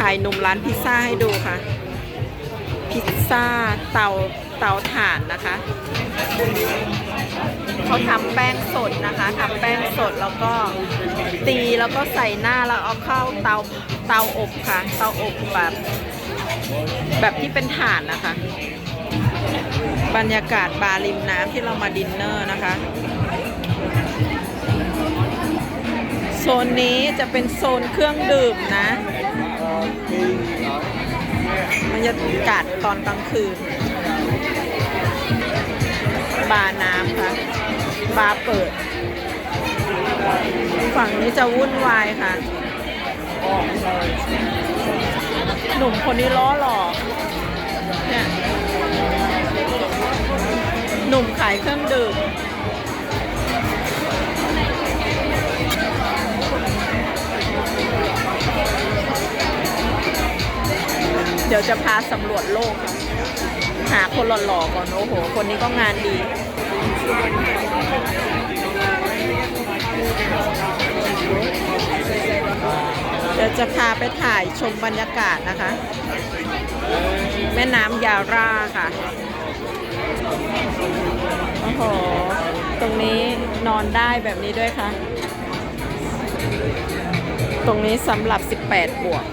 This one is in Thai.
ถ่ายหนุ่มร้านพิซซ่าให้ดูค่ะ พิซซ่าเตาเตาถ่านนะคะ เขาทำแป้งสดนะคะทำแป้งสดแล้วก็ตีแล้วก็ใส่หน้าแล้วเอาเข้าเตาเตาอบค่ะ เตาอบแบบแบบที่เป็นถ่านนะคะ บรรยากาศบาร์ริมน้ำที่เรามาดินเนอร์นะคะโซนนี้จะเป็นโซนเครื่องดื่มนะ บรรยากาศตอนกลางคืน บาร์น้ำค่ะ บาร์เปิด ฝั่งนี้จะวุ่นวายค่ะ หนุ่มคนนี้ล้อหล่อเนี่ยหนุ่มขายเครื่องดื่ม เดี๋ยวจะพาสำรวจโลก หาคนหล่อๆก่อน โอ้โห คนนี้ก็งานดีเดี๋ยวจะพาไปถ่ายชมบรรยากาศนะคะ แม่น้ำยาร่าค่ะ โอ้โห ตรงนี้นอนได้แบบนี้ด้วยค่ะ ตรงนี้สำหรับ 18 บวก